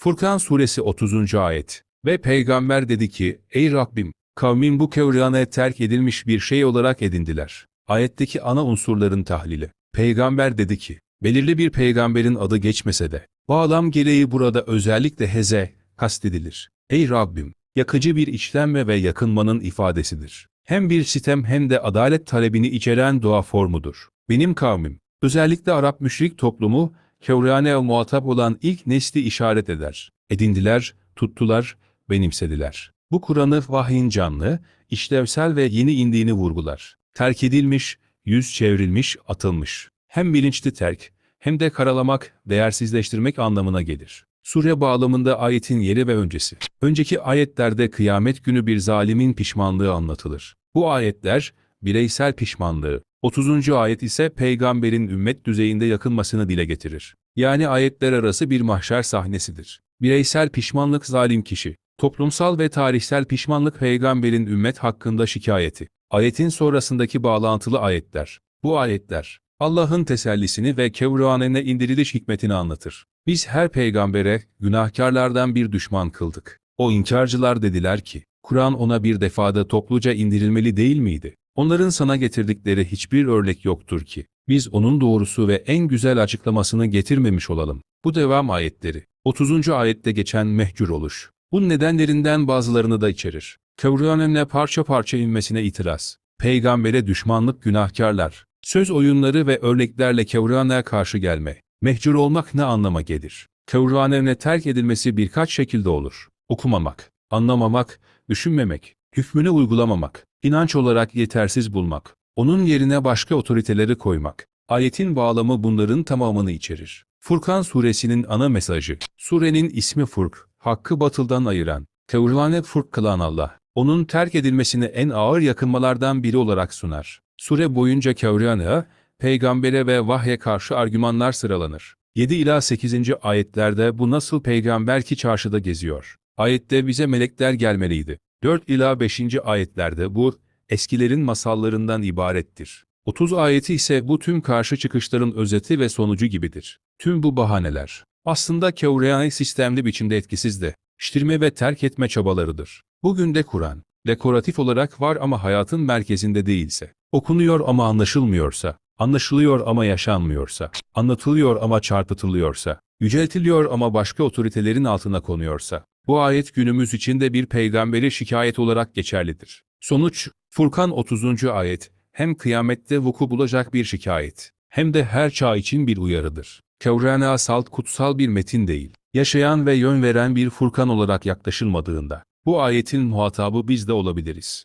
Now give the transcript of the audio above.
Furkan suresi 30. ayet. Ve peygamber dedi ki, Ey Rabbim, kavmin bu kevranı terk edilmiş bir şey olarak edindiler. Ayetteki ana unsurların tahlili. Peygamber dedi ki, belirli bir peygamberin adı geçmese de, bağlam gereği burada özellikle heze, kastedilir. Ey Rabbim, yakıcı bir içlenme ve yakınmanın ifadesidir. Hem bir sitem hem de adalet talebini içeren dua formudur. Benim kavmim, özellikle Arap müşrik toplumu, Kevrane'ye muhatap olan ilk nesli işaret eder. Edindiler, tuttular, benimsediler. Bu Kur'an'ı vahyin canlı, işlevsel ve yeni indiğini vurgular. Terk edilmiş, yüz çevrilmiş, atılmış. Hem bilinçli terk, hem de karalamak, değersizleştirmek anlamına gelir. Sure bağlamında ayetin yeri ve öncesi. Önceki ayetlerde kıyamet günü bir zalimin pişmanlığı anlatılır. Bu ayetler, bireysel pişmanlığı, 30. ayet ise peygamberin ümmet düzeyinde yakınmasını dile getirir. Yani ayetler arası bir mahşer sahnesidir. Bireysel pişmanlık zalim kişi, toplumsal ve tarihsel pişmanlık peygamberin ümmet hakkında şikayeti. Ayetin sonrasındaki bağlantılı ayetler. Bu ayetler, Allah'ın tesellisini ve Kevranene indiriliş hikmetini anlatır. Biz her peygambere günahkarlardan bir düşman kıldık. O inkarcılar dediler ki, Kur'an ona bir defada topluca indirilmeli değil miydi? Onların sana getirdikleri hiçbir örnek yoktur ki. Biz onun doğrusu ve en güzel açıklamasını getirmemiş olalım. Bu devam ayetleri. 30. ayette geçen mehcur oluş. Bu nedenlerinden bazılarını da içerir. Kıvranenle parça parça inmesine itiraz. Peygambere düşmanlık günahkarlar. Söz oyunları ve örneklerle Kevran'a karşı gelme. Mehcur olmak ne anlama gelir? Kevran'e terk edilmesi birkaç şekilde olur. Okumamak, anlamamak, düşünmemek, hükmünü uygulamamak, inanç olarak yetersiz bulmak, onun yerine başka otoriteleri koymak. Ayetin bağlamı bunların tamamını içerir. Furkan suresinin ana mesajı. Surenin ismi Furk, hakkı batıldan ayıran, Kevran'e Furk kılan Allah. Onun terk edilmesini en ağır yakınmalardan biri olarak sunar. Sure boyunca Kevran'a, peygambere ve vahye karşı argümanlar sıralanır. 7 ila 8. ayetlerde bu nasıl peygamber ki çarşıda geziyor. Ayette bize melekler gelmeliydi. 4 ila 5. ayetlerde bu, eskilerin masallarından ibarettir. 30 ayeti ise bu tüm karşı çıkışların özeti ve sonucu gibidir. Tüm bu bahaneler, aslında Kevreani sistemli biçimde etkisiz de, şiştirme ve terk etme çabalarıdır. Bugün de Kur'an, dekoratif olarak var ama hayatın merkezinde değilse, okunuyor ama anlaşılmıyorsa, anlaşılıyor ama yaşanmıyorsa, anlatılıyor ama çarpıtılıyorsa, yüceltiliyor ama başka otoritelerin altına konuyorsa, bu ayet günümüz için de bir peygamberi şikayet olarak geçerlidir. Sonuç, Furkan 30. ayet, hem kıyamette vuku bulacak bir şikayet, hem de her çağ için bir uyarıdır. Kevrana salt kutsal bir metin değil, yaşayan ve yön veren bir Furkan olarak yaklaşılmadığında, bu ayetin muhatabı biz de olabiliriz.